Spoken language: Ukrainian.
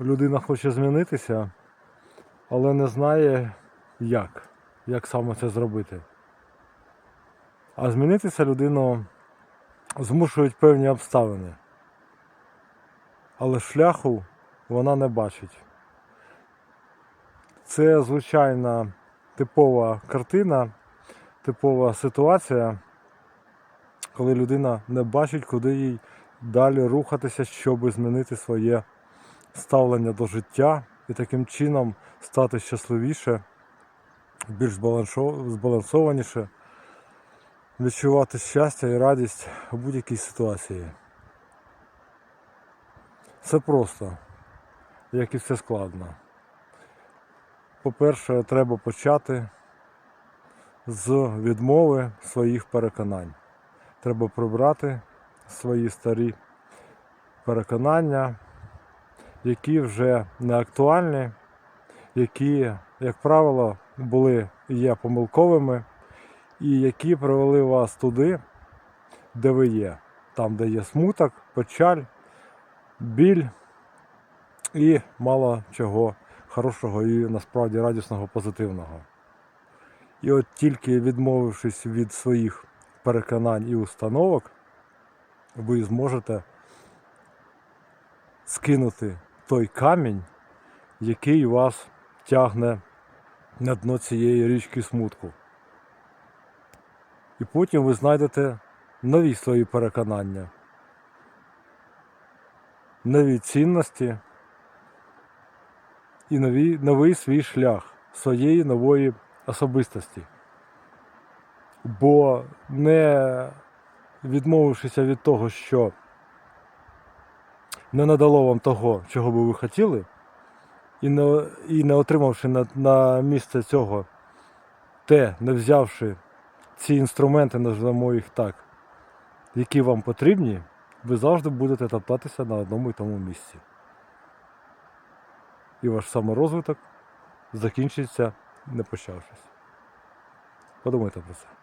людина хоче змінитися, але не знає як, як саме це зробити. А змінитися людину змушують певні обставини. Але шляху вона не бачить. Це звичайна типова картина, типова ситуація, коли людина не бачить, куди їй далі рухатися, щоб змінити своє ставлення до життя і таким чином стати щасливіше, більш збалансованіше, відчувати щастя і радість у будь-якій ситуації. Все просто, як і все складно. По-перше, треба почати з відмови своїх переконань. Треба прибрати свої старі переконання, які вже не актуальні, які, як правило, були і є помилковими, і які привели вас туди, де ви є. Там, де є смуток, печаль, біль і мало чого хорошого і насправді радісного, позитивного. І от тільки відмовившись від своїх переконань і установок, ви зможете скинути той камінь, який вас тягне на дно цієї річки смутку. І потім ви знайдете нові свої переконання, нові цінності і нові, новий свій шлях своєї нової особистості. Бо не відмовившися від того, що не надало вам того, чого би ви хотіли, і не, і не отримавши на, на місце цього те, не взявши ці інструменти, називаємо їх так, які вам потрібні, ви завжди будете топтатися на одному і тому місці. І ваш саморозвиток закінчиться не почавшись. Подумайте про це.